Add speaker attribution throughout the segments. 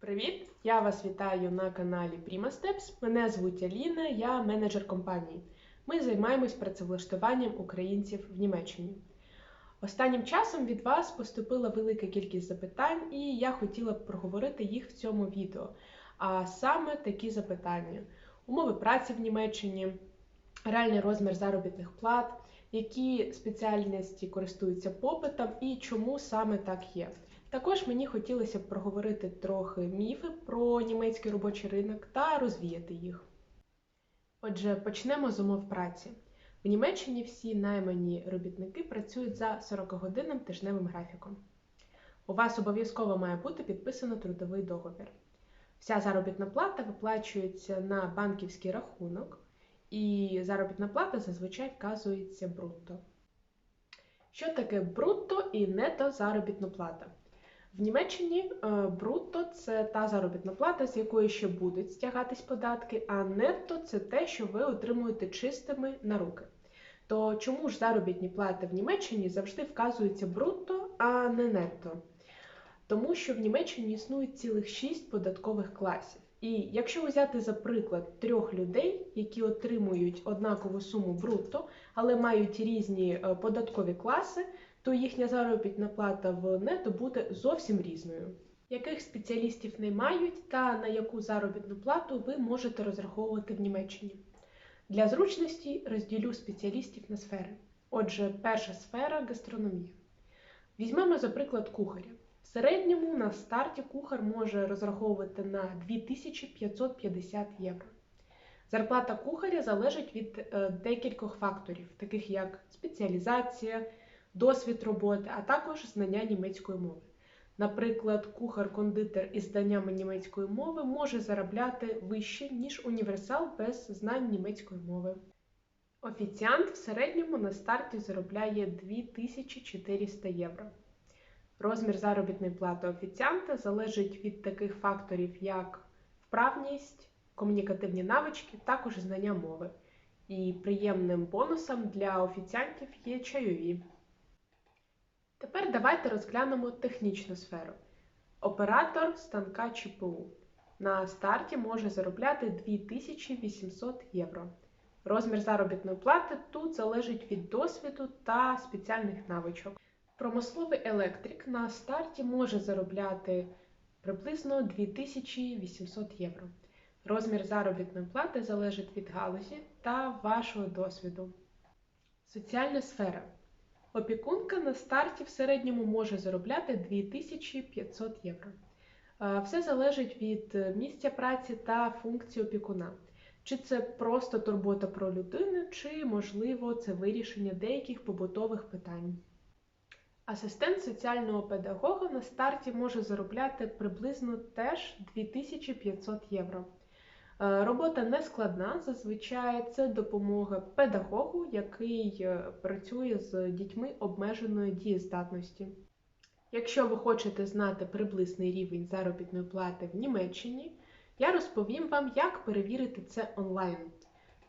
Speaker 1: Привіт! Я вас вітаю на каналі Prima Steps. Мене звуть Аліна, я менеджер компанії. Ми займаємось працевлаштуванням українців в Німеччині. Останнім часом від вас поступила велика кількість запитань, і я хотіла б проговорити їх в цьому відео. А саме такі запитання: умови праці в Німеччині, реальний розмір заробітних плат, які спеціальності користуються попитом і чому саме так є. Також мені хотілося б проговорити трохи міфи про німецький робочий ринок та розвіяти їх. Отже, почнемо з умов праці. В Німеччині всі наймані робітники працюють за 40-годинним тижневим графіком. У вас обов'язково має бути підписано трудовий договір. Вся заробітна плата виплачується на банківський рахунок, і заробітна плата зазвичай вказується брутто. Що таке брутто і нето заробітна плата? В Німеччині е, брутто це та заробітна плата, з якої ще будуть стягатись податки, а нетто це те, що ви отримуєте чистими на руки. То чому ж заробітні плати в Німеччині завжди вказуються брутто, а не нетто? Тому що в Німеччині існують цілих шість податкових класів. І якщо взяти за приклад трьох людей, які отримують однакову суму брутто, але мають різні е, податкові класи, то їхня заробітна плата в нето буде зовсім різною. Яких спеціалістів не мають та на яку заробітну плату ви можете розраховувати в Німеччині? Для зручності розділю спеціалістів на сфери. Отже, перша сфера гастрономія. Візьмемо, за приклад, кухаря. В середньому на старті кухар може розраховувати на 2550 євро. Зарплата кухаря залежить від е, декількох факторів, таких як спеціалізація, досвід роботи, а також знання німецької мови. Наприклад, кухар-кондитер із знаннями німецької мови може заробляти вище, ніж універсал без знань німецької мови. Офіціант в середньому на старті заробляє 2400 євро. Розмір заробітної плати офіціанта залежить від таких факторів, як вправність, комунікативні навички, також знання мови. І приємним бонусом для офіціантів є чайові. Тепер давайте розглянемо технічну сферу. Оператор станка ЧПУ на старті може заробляти 2800 євро. Розмір заробітної плати тут залежить від досвіду та спеціальних навичок. Промисловий електрик на старті може заробляти приблизно 2800 євро. Розмір заробітної плати залежить від галузі та вашого досвіду. Соціальна сфера. Опікунка на старті в середньому може заробляти 2500 євро. Все залежить від місця праці та функції опікуна. Чи це просто турбота про людину, чи, можливо, це вирішення деяких побутових питань. Асистент соціального педагога на старті може заробляти приблизно теж 2500 євро. Е, робота не складна, зазвичай це допомога педагогу, який е, працює з дітьми обмеженої дієздатності. Якщо ви хочете знати приблизний рівень заробітної плати в Німеччині, я розповім вам, як перевірити це онлайн.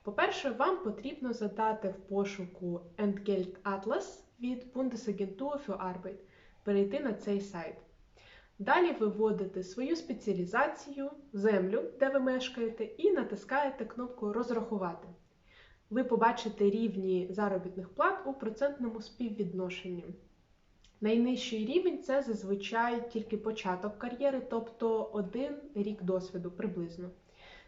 Speaker 1: По-перше, вам потрібно задати в пошуку Entgelt Atlas від Bundesagentur für Arbeit, перейти на цей сайт. Далі ви вводите свою спеціалізацію, землю, де ви мешкаєте, і натискаєте кнопку Розрахувати. Ви побачите рівні заробітних плат у процентному співвідношенні. Найнижчий рівень це зазвичай тільки початок кар'єри, тобто один рік досвіду приблизно.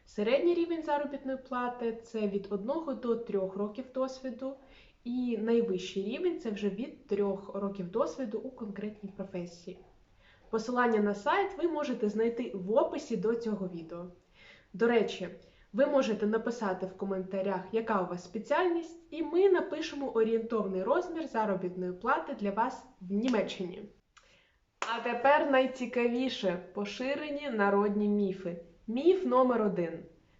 Speaker 1: Середній рівень заробітної плати це від 1 до 3 років досвіду, і найвищий рівень це вже від 3 років досвіду у конкретній професії. Посилання на сайт ви можете знайти в описі до цього відео. До речі, ви можете написати в коментарях, яка у вас спеціальність, і ми напишемо орієнтовний розмір заробітної плати для вас в Німеччині. А тепер найцікавіше поширені народні міфи. Міф номер один.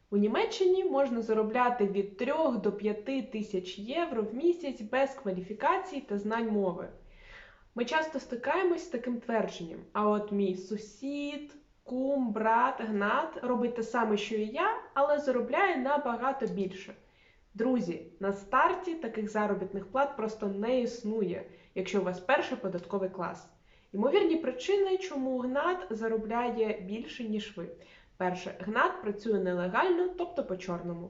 Speaker 1: У Німеччині можна заробляти від 3 до 5 тисяч євро в місяць без кваліфікацій та знань мови. Ми часто стикаємось з таким твердженням. А от мій сусід, кум, брат, гнат робить те саме, що і я, але заробляє набагато більше. Друзі, на старті таких заробітних плат просто не існує, якщо у вас перший податковий клас. Ймовірні причини, чому Гнат заробляє більше, ніж ви. Перше, Гнат працює нелегально, тобто по чорному.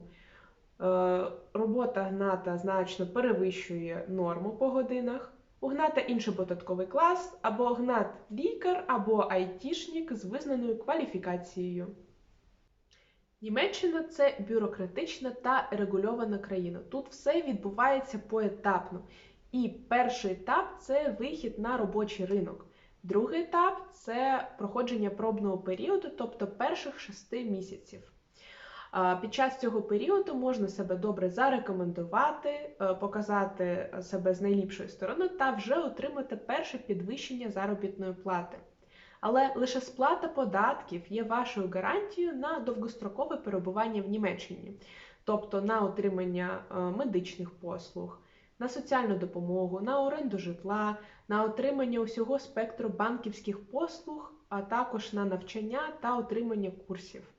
Speaker 1: Е, робота Гната значно перевищує норму по годинах. У Гната інший податковий клас, або Гнат лікар, або айтішник з визнаною кваліфікацією. Німеччина це бюрократична та регульована країна. Тут все відбувається поетапно. І перший етап це вихід на робочий ринок. Другий етап це проходження пробного періоду, тобто перших шести місяців. Під час цього періоду можна себе добре зарекомендувати, е, показати себе з найліпшої сторони та вже отримати перше підвищення заробітної плати. Але лише сплата податків є вашою гарантією на довгострокове перебування в Німеччині, тобто на отримання е, медичних послуг, на соціальну допомогу, на оренду житла, на отримання усього спектру банківських послуг, а також на навчання та отримання курсів.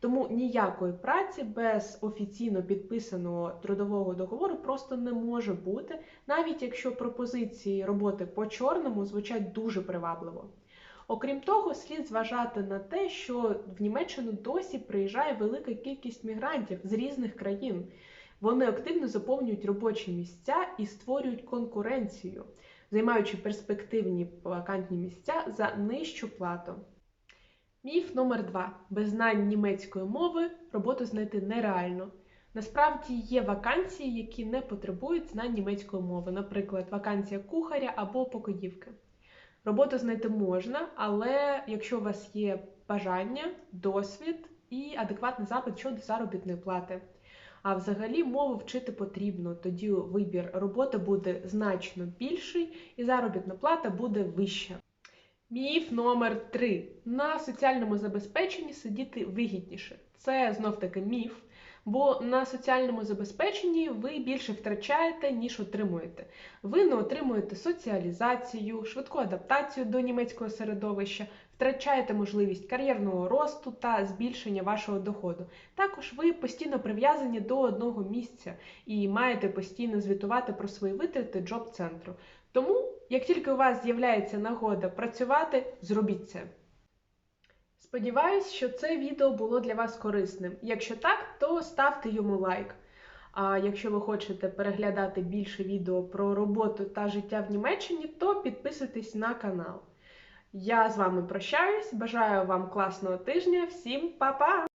Speaker 1: Тому ніякої праці без офіційно підписаного трудового договору просто не може бути, навіть якщо пропозиції роботи по чорному звучать дуже привабливо. Окрім того, слід зважати на те, що в Німеччину досі приїжджає велика кількість мігрантів з різних країн. Вони активно заповнюють робочі місця і створюють конкуренцію, займаючи перспективні вакантні місця за нижчу плату. Міф номер два: без знань німецької мови роботу знайти нереально. Насправді є вакансії, які не потребують знань німецької мови, наприклад, вакансія кухаря або покоївки. Роботу знайти можна, але якщо у вас є бажання, досвід і адекватний запит щодо заробітної плати. А взагалі мову вчити потрібно, тоді вибір роботи буде значно більший і заробітна плата буде вища. Міф номер 3 на соціальному забезпеченні сидіти вигідніше. Це знов таки міф, бо на соціальному забезпеченні ви більше втрачаєте, ніж отримуєте. Ви не отримуєте соціалізацію, швидку адаптацію до німецького середовища, втрачаєте можливість кар'єрного росту та збільшення вашого доходу. Також ви постійно прив'язані до одного місця і маєте постійно звітувати про свої витрати джоб-центру. Тому, як тільки у вас з'являється нагода працювати, зробіть це. Сподіваюсь, що це відео було для вас корисним. Якщо так, то ставте йому лайк. А якщо ви хочете переглядати більше відео про роботу та життя в Німеччині, то підписуйтесь на канал. Я з вами прощаюсь, бажаю вам класного тижня, всім па-па!